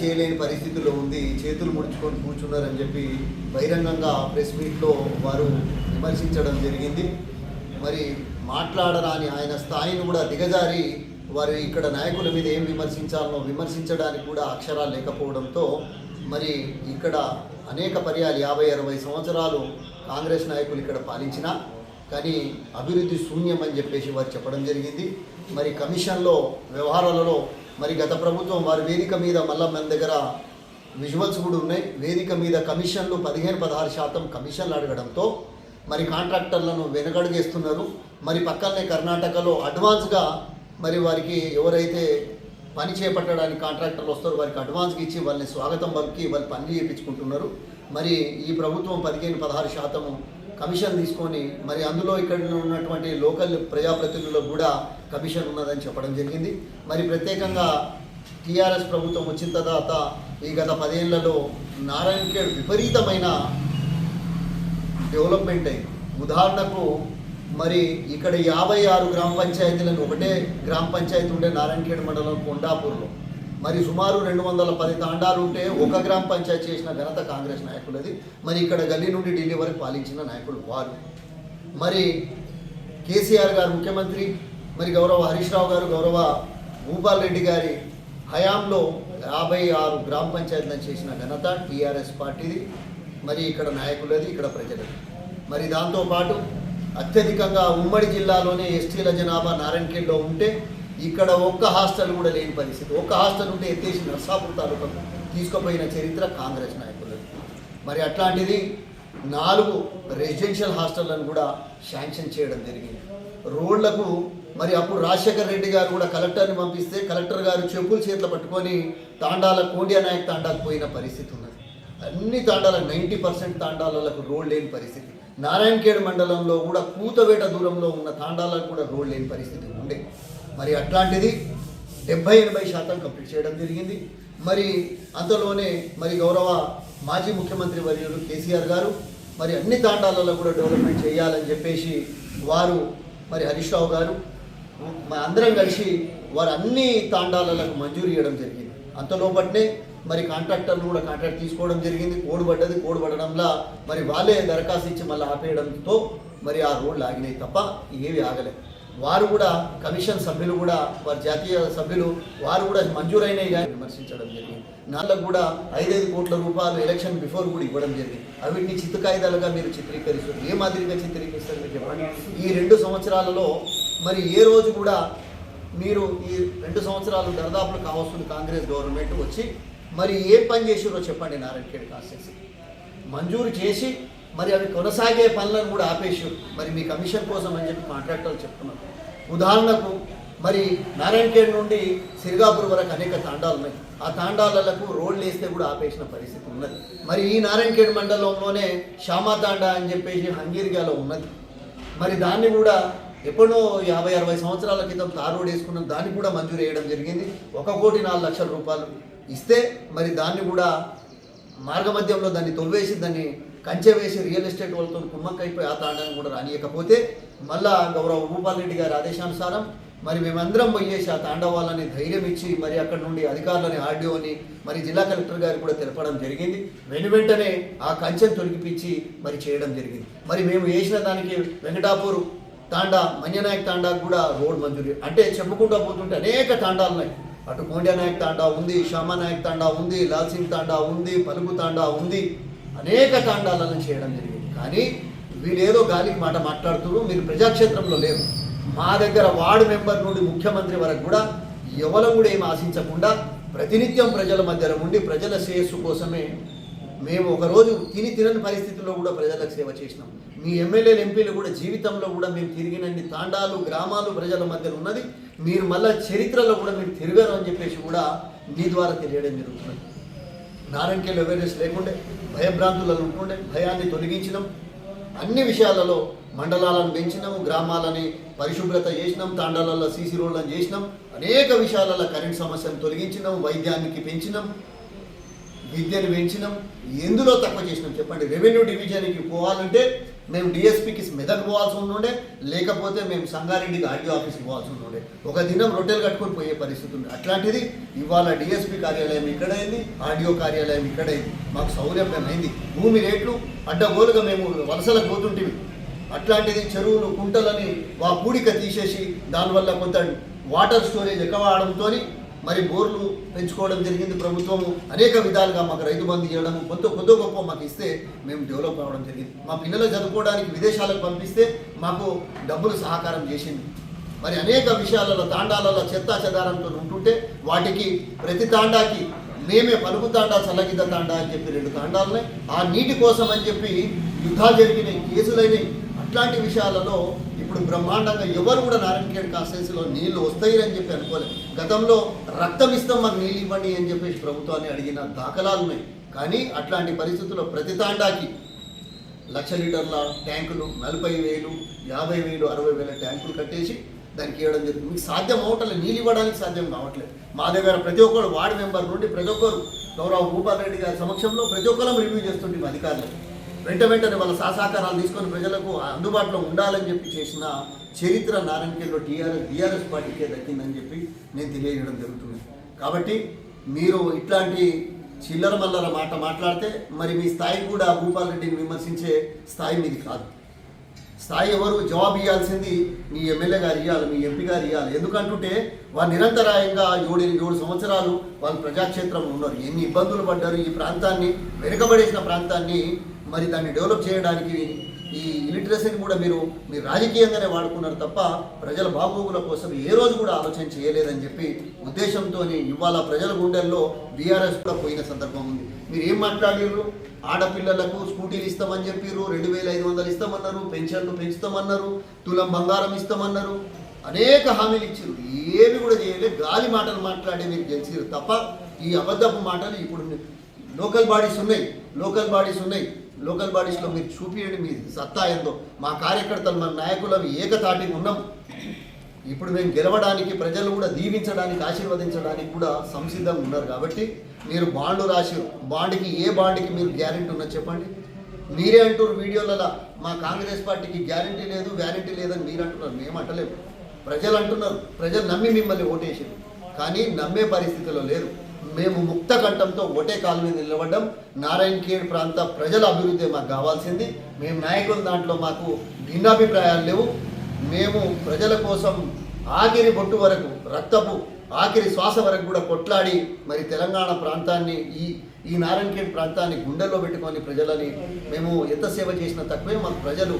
చేయలేని పరిస్థితిలో ఉంది చేతులు ముడుచుకొని కూర్చున్నారని చెప్పి బహిరంగంగా ప్రెస్ మీట్లో వారు విమర్శించడం జరిగింది. మరి మాట్లాడరాని ఆయన స్థాయిని కూడా దిగజారి వారు ఇక్కడ నాయకుల మీద ఏం విమర్శించాలనో విమర్శించడానికి కూడా అక్షరాలు లేకపోవడంతో మరి ఇక్కడ అనేక పర్యాలు యాభై అరవై సంవత్సరాలు కాంగ్రెస్ నాయకులు ఇక్కడ పాలించినా కానీ అభివృద్ధి శూన్యం అని చెప్పేసి వారు చెప్పడం జరిగింది. మరి కమిషన్లో వ్యవహారాలలో మరి గత ప్రభుత్వం వారి వేదిక మీద మళ్ళా మన దగ్గర విజువల్స్ కూడా ఉన్నాయి. వేదిక మీద కమిషన్లు పదిహేను పదహారు శాతం కమిషన్లు అడగడంతో మరి కాంట్రాక్టర్లను వెనకడుగేస్తున్నారు మరి పక్కనే కర్ణాటకలో అడ్వాన్స్గా మరి వారికి ఎవరైతే పని చేపట్టడానికి కాంట్రాక్టర్లు వస్తారో వారికి అడ్వాన్స్కి ఇచ్చి వాళ్ళని స్వాగతం పలికి వాళ్ళు పని చేయించుకుంటున్నారు. మరి ఈ ప్రభుత్వం పదిహేను పదహారు శాతము కమిషన్ తీసుకొని మరి అందులో ఇక్కడ ఉన్నటువంటి లోకల్ ప్రజాప్రతినిధులకు కూడా కమిషన్ ఉన్నదని చెప్పడం జరిగింది. మరి ప్రత్యేకంగా టీఆర్ఎస్ ప్రభుత్వం వచ్చిన తర్వాత ఈ గత పదేళ్ళలో నారాయణఖేడ్ విపరీతమైన డెవలప్మెంట్ అయింది. ఉదాహరణకు మరి ఇక్కడ యాభై ఆరు గ్రామ పంచాయతీలను ఒకటే గ్రామ పంచాయతీ ఉండే నారాయణఖేడ్ మండలం కొండాపూర్లో. మరి సుమారు రెండు వందల పది తాండాలు ఉంటే ఒక గ్రామ పంచాయతీ చేసిన ఘనత కాంగ్రెస్ నాయకులది. మరి ఇక్కడ గల్లీ నుండి ఢిల్లీ వరకు పాలించిన నాయకులు వారు. మరి కేసీఆర్ గారు ముఖ్యమంత్రి మరి గౌరవ హరీష్ రావు గారు గౌరవ భూపాల్ రెడ్డి గారి హయాంలో యాభై ఆరు గ్రామ పంచాయతీలను చేసిన ఘనత టీఆర్ఎస్ పార్టీది. మరి ఇక్కడ నాయకులది ఇక్కడ ప్రజలది. మరి దాంతోపాటు అత్యధికంగా ఉమ్మడి జిల్లాలోనే ఎస్టీల జనాభా నారాయణఖేడ్లో ఉంటే ఇక్కడ ఒక్క హాస్టల్ కూడా లేని పరిస్థితి. ఒక్క హాస్టల్ ఉంటే ఎత్తేసి నర్సాపూర్ తాలూకాకు తీసుకుపోయిన చరిత్ర కాంగ్రెస్ నాయకులు మరి అట్లాంటిది నాలుగు రెసిడెన్షియల్ హాస్టళ్ళను కూడా శాంక్షన్ చేయడం జరిగింది. రోడ్లకు మరి అప్పుడు రాజశేఖర్ రెడ్డి గారు కూడా కలెక్టర్ని పంపిస్తే కలెక్టర్ గారు చెప్పులు చేతులు పట్టుకొని తాండాల కోండియా నాయక్ తాండాకు పోయిన పరిస్థితి ఉన్నది. అన్ని తాండాల నైంటీ పర్సెంట్ తాండాలకు రోడ్ లేని పరిస్థితి. నారాయణఖేడ్ మండలంలో కూడా కూతవేట దూరంలో ఉన్న తాండాలకు కూడా రోడ్ లేని పరిస్థితి ఉండే. మరి అట్లాంటిది డెబ్బై ఎనభై శాతం కంప్లీట్ చేయడం జరిగింది. మరి అంతలోనే మరి గౌరవ మాజీ ముఖ్యమంత్రి వర్యులు కేసీఆర్ గారు మరి అన్ని తాండాలలో కూడా డెవలప్మెంట్ చేయాలని చెప్పేసి వారు మరి హరీష్ రావు గారు అందరం కలిసి వారు అన్ని తాండాలకు మంజూరు ఇవ్వడం జరిగింది. అంతలోపట్నే మరి కాంట్రాక్టర్లు కూడా కాంట్రాక్ట్ తీసుకోవడం జరిగింది. కోడ్ పడ్డది కోడ్ పడడంలా మరి వాళ్ళే దరఖాస్తు ఇచ్చి మళ్ళీ ఆపేయడంతో మరి ఆ రోడ్లు ఆగినాయి తప్ప ఏవి ఆగలేదు వారు కూడా కమిషన్ సభ్యులు కూడా వారి జాతీయ సభ్యులు వారు కూడా మంజూరైనవి కానీ విమర్శించడం జరిగింది. నాళ్ళకు కూడా ఐదైదు కోట్ల రూపాయలు ఎలక్షన్ బిఫోర్ కూడా ఇవ్వడం జరిగింది. అవిటిని చిత్తకాయిదాలుగా మీరు చిత్రీకరిస్తారు ఏ మాదిరిగా చిత్రీకరిస్తారు మీరు చెప్పండి. ఈ రెండు సంవత్సరాలలో మరి ఏ రోజు కూడా మీరు ఈ రెండు సంవత్సరాలు దరదాపులు కావాల్సిన కాంగ్రెస్ గవర్నమెంట్ వచ్చి మరి ఏం పని చేసిరో చెప్పండి నారాయణఖేడ్ కాన్స్టిట్యూన్సీ. మంజూరు చేసి మరి అవి కొనసాగే పనులను కూడా ఆపేసి మరి మీ కమిషన్ కోసం అని చెప్పి కాంట్రాక్టర్లు చెప్తున్నారు. ఉదాహరణకు మరి నారాయణఖేడ్ నుండి సిరిగాపూర్ వరకు అనేక తాండాలు ఉన్నాయి. ఆ తాండాలకు రోడ్లు వేస్తే కూడా ఆపేసిన పరిస్థితి ఉన్నది. మరి ఈ నారాయణఖేడ్ మండలంలోనే శ్యామా తాండా అని చెప్పేసి హంగీరిగాలో ఉన్నది. మరి దాన్ని కూడా ఎప్పుడో యాభై అరవై సంవత్సరాల క్రితం తార్ రోడ్ వేసుకున్నాం దాన్ని కూడా మంజూరు చేయడం జరిగింది. ఒక కోటి నాలుగు లక్షల రూపాయలు ఇస్తే మరి దాన్ని కూడా మార్గమధ్యంలో దాన్ని తొవ్వేసి దాన్ని కంచె వేసి రియల్ ఎస్టేట్ వాళ్ళతో కుమ్మక్కైపోయి ఆ తాండాన్ని కూడా రానియకపోతే మళ్ళా గౌరవ భూపాల్ రెడ్డి గారి ఆదేశానుసారం మరి మేమందరం పోయేసి ఆ తాండవాలని ధైర్యం ఇచ్చి మరి అక్కడ నుండి అధికారులని ఆర్డీఓని మరి జిల్లా కలెక్టర్ గారికి కూడా తెలపడం జరిగింది. వెను వెంటనే ఆ కంచెను తొలగిపించి మరి చేయడం జరిగింది. మరి మేము వేసిన దానికి వెంకటాపూర్ తాండా మన్యనాయక్ తాండా కూడా రోడ్ మంజూరు. అంటే చెప్పుకుంటూ పోతుంటే అనేక తాండాలు ఉన్నాయి. అటు కోండ్యా నాయక్ తాండా ఉంది శ్యామా నాయక్ తాండా ఉంది లాల్ సింగ్ తాండా ఉంది పలుగు తాండా ఉంది. అనేక తాండాలను చేయడం జరిగింది. కానీ వీళ్ళేదో గాలికి మాట మాట్లాడుతున్నారు మీరు ప్రజాక్షేత్రంలో లేరు. మా దగ్గర వార్డు మెంబర్ నుండి ముఖ్యమంత్రి వరకు కూడా ఎవరు కూడా ఏమి ఆశించకుండా ప్రతినిత్యం ప్రజల మధ్యలో ఉండి ప్రజల శ్రేయస్సు కోసమే మేము ఒకరోజు తిని తినని పరిస్థితుల్లో కూడా ప్రజలకు సేవ చేసినాం. మీ ఎమ్మెల్యేలు ఎంపీలు కూడా జీవితంలో కూడా మేము తిరిగినన్ని తాండాలు గ్రామాలు ప్రజల మధ్యలో ఉన్నది. మీరు మళ్ళా చరిత్రలో కూడా మీరు తిరగరు అని చెప్పేసి కూడా మీ ద్వారా తెలియడం జరుగుతున్నది నారాయణకేళ్ళు అవేర్నెస్ లేకుండే భయభ్రాంతులలో ఉంటుండే భయాన్ని తొలగించినాం. అన్ని విషయాలలో మండలాలను పెంచినాం గ్రామాలని పరిశుభ్రత చేసినాం తాండాలలో సీసీ రోడ్లను చేసినాం అనేక విషయాలలో కరెంట్ సమస్యను తొలగించినాం వైద్యానికి పెంచినాం విద్యను పెంచినాం ఎందులో తక్కువ చేసినాం చెప్పండి? రెవెన్యూ డివిజన్కి పోవాలంటే మేము డిఎస్పీకి మెదక్ పోవాల్సి ఉండే లేకపోతే మేము సంగారెడ్డికి ఆర్డీఓ ఆఫీస్కి పోవాల్సి ఉండే ఒక దినం రొట్టెలు కట్టుకొని పోయే పరిస్థితి ఉంది. అట్లాంటిది ఇవాళ డిఎస్పీ కార్యాలయం ఇక్కడైంది ఆర్డీఓ కార్యాలయం ఇక్కడైంది. మాకు సౌలభ్యం అయింది. భూమి రేట్లు అడ్డగోలుగా మేము వలసలకు పోతుంటివి అట్లాంటిది చెరువులు కుంటలని వా పూడిక తీసేసి దానివల్ల కొంత వాటర్ స్టోరేజ్ ఎక్కువ ఆడంతో మరి బోర్లు పెంచుకోవడం జరిగింది ప్రభుత్వము. అనేక విధాలుగా మాకు రైతు బంధు ఇవ్వడం కొంత కొద్ది గొప్ప మాకు ఇస్తే మేము డెవలప్ అవ్వడం జరిగింది. మా పిల్లలు చదువుకోవడానికి విదేశాలకు పంపిస్తే మాకు డబ్బులు సహకారం చేసింది. మరి అనేక విషయాలలో తాండాలలో చెత్తా చెదారంతో ఉంటుంటే వాటికి ప్రతి తాండాకి మేమే పలుపు తాండా చల్లగిద్ద తాండా అని చెప్పి రెండు తాండాలని ఆ నీటి కోసం అని చెప్పి యుద్ధాలు జరిగినాయి కేసులైనవి అట్లాంటి విషయాలలో ఇప్పుడు బ్రహ్మాండంగా ఎవరు కూడా నారాయణఖేడ్ కాన్స్టిట్యున్సీలో నీళ్ళు వస్తాయి అని చెప్పి అనుకోలేదు. గతంలో రక్తం ఇస్తాం మాకు నీళ్ళు ఇవ్వండి అని చెప్పేసి ప్రభుత్వాన్ని అడిగిన దాఖలాలు ఉన్నాయి. కానీ అట్లాంటి పరిస్థితుల్లో ప్రతి తాండాకి లక్ష లీటర్ల ట్యాంకులు నలభై వేలు యాభై వేలు అరవై వేల ట్యాంకులు కట్టేసి దానికి ఇవ్వడం జరుగుతుంది మీకు సాధ్యం అవట్లేదు నీళ్ళు ఇవ్వడానికి సాధ్యం కావట్లేదు. మా దగ్గర ప్రతి ఒక్కరు వార్డు మెంబర్ నుండి ప్రతి ఒక్కరు గౌరవ భూపాల్ రెడ్డి గారి సమక్షంలో ప్రతి ఒక్కరం రివ్యూ చేస్తుంటే అధికారులు. వెంట వెంటనే వాళ్ళ సహసాకారాలు తీసుకొని ప్రజలకు అందుబాటులో ఉండాలని చెప్పి చేసిన చరిత్ర నారాయణకేలో టీఆర్ఎస్ టీఆర్ఎస్ పార్టీకే దక్కిందని చెప్పి నేను తెలియజేయడం జరుగుతుంది. కాబట్టి మీరు ఇట్లాంటి చిల్లర మల్లర మాట మాట్లాడితే మరి మీ స్థాయి కూడా భూపాల్ రెడ్డిని విమర్శించే స్థాయి మీది కాదు. స్థాయి ఎవరు? జవాబు ఇవ్వాల్సింది మీ ఎమ్మెల్యే గారు ఇవ్వాలి మీ ఎంపీ గారు ఇవ్వాలి ఎందుకంటుంటే వారు నిరంతరాయంగా ఏడు ఏడు సంవత్సరాలు వాళ్ళు ప్రజాక్షేత్రంలో ఉన్నారు. ఎన్ని ఇబ్బందులు పడ్డారు ఈ ప్రాంతాన్ని వెనుకబడేసిన ప్రాంతాన్ని మరి దాన్ని డెవలప్ చేయడానికి ఈ ఇలిటరసీని కూడా మీరు మీరు రాజకీయంగానే వాడుకున్నారు తప్ప ప్రజల బాగోగుల కోసం ఏ రోజు కూడా ఆలోచన చేయలేదని చెప్పి ఉద్దేశంతో ఇవాళ ప్రజల గుండెల్లో బీఆర్ఎస్ కూడా పోయిన సందర్భం ఉంది. మీరు ఏం మాట్లాడిర్రు? ఆడపిల్లలకు స్కూటీలు ఇస్తామని చెప్పిర్రు రెండు వేల ఐదు వందలు ఇస్తామన్నారు పెన్షన్లు పెంచుతామన్నారు తులం బంగారం ఇస్తామన్నారు అనేక హామీలు ఇచ్చారు ఏమి కూడా చేయలేదు గాలి మాటలు మాట్లాడి మీరు గెలిచారు తప్ప ఈ అబద్ధపు మాటలు ఇప్పుడు లోకల్ బాడీస్ ఉన్నాయి లోకల్ బాడీస్ ఉన్నాయి. లోకల్ బాడీస్లో మీరు చూపించండి మీ సత్తా ఏందో. మా కార్యకర్తలు మన నాయకులం ఏకతాటి ఉన్నాం. ఇప్పుడు మేము గెలవడానికి ప్రజలు కూడా దీవించడానికి ఆశీర్వదించడానికి కూడా సంసిద్ధంగా ఉన్నారు కాబట్టి మీరు బాండ్లు రాసి బాండ్కి ఏ బాండ్కి మీరు గ్యారెంటీ ఉన్నది చెప్పండి. మీరే అంటారు వీడియోలలో మా కాంగ్రెస్ పార్టీకి గ్యారెంటీ లేదు వ్యారంటీ లేదని మీరు అంటున్నారు. మేము అంటలేము. ప్రజలు అంటున్నారు. ప్రజలు నమ్మి మిమ్మల్ని ఓటేసారు కానీ నమ్మే పరిస్థితిలో లేరు మేము ముక్త కంఠంతో ఒకటే కాలు మీద నిలబడ్డం నారాయణ ఖేడ్ ప్రాంత ప్రజల అభివృద్ధి మాకు కావాల్సింది. మేము నాయకుల దాంట్లో మాకు భిన్నాభిప్రాయాలు లేవు. మేము ప్రజల కోసం ఆఖరి బొట్టు వరకు రక్తపు ఆఖరి శ్వాస వరకు కూడా కొట్లాడి మరి తెలంగాణ ప్రాంతాన్ని ఈ ఈ నారాయణఖేడ్ ప్రాంతాన్ని గుండెల్లో పెట్టుకొని ప్రజలని మేము ఎంత సేవ చేసినా తక్కువే. మాకు ప్రజలు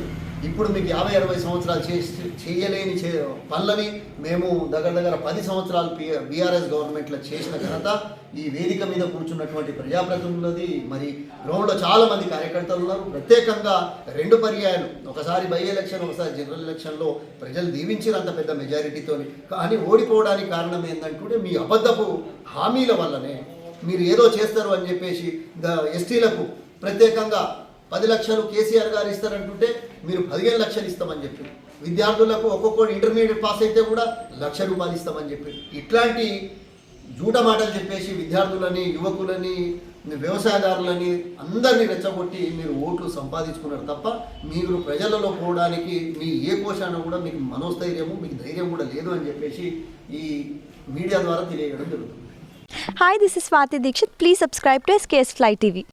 ఇప్పుడు మీకు యాభై అరవై సంవత్సరాలు చేసి చేయలేని చే పనులని మేము దగ్గర దగ్గర పది సంవత్సరాలు పి బీఆర్ఎస్ గవర్నమెంట్లో చేసిన ఘనత ఈ వేదిక మీద కూర్చున్నటువంటి ప్రజాప్రతినిధులది మరి గ్రౌండ్లో చాలా మంది కార్యకర్తలు ఉన్నారు. ప్రత్యేకంగా రెండు పర్యాయాలు. ఒకసారి బై ఎలక్షన్ ఒకసారి జనరల్ ఎలక్షన్లో ప్రజలు దీవించినంత పెద్ద మెజారిటీతో కానీ ఓడిపోవడానికి కారణం ఏంటంటే మీ అబద్ధపు హామీల వల్లనే మీరు ఏదో చేస్తారు అని చెప్పేసి ద- ఎస్టీలకు ప్రత్యేకంగా పది లక్షలు కేసీఆర్ గారు ఇస్తారంటుంటే మీరు పదిహేను లక్షలు ఇస్తామని చెప్పి. విద్యార్థులకు ఒక్కొక్కటి ఇంటర్మీడియట్ పాస్ అయితే కూడా లక్ష రూపాయలు ఇస్తామని చెప్పి. ఇట్లాంటి జూట మాటలు చెప్పేసి విద్యార్థులని యువకులని వ్యవసాయదారులని అందరినీ రెచ్చగొట్టి మీరు ఓట్లు సంపాదించుకున్నారు తప్ప మీరు ప్రజలలో పోవడానికి మీ ఏ కోశాన కూడా మీకు మనోస్థైర్యము మీకు ధైర్యం కూడా లేదు అని చెప్పేసి ఈ మీడియా ద్వారా తెలియజేయడం జరుగుతుంది. Hi this is Swathi Dixit please subscribe to SKS fly TV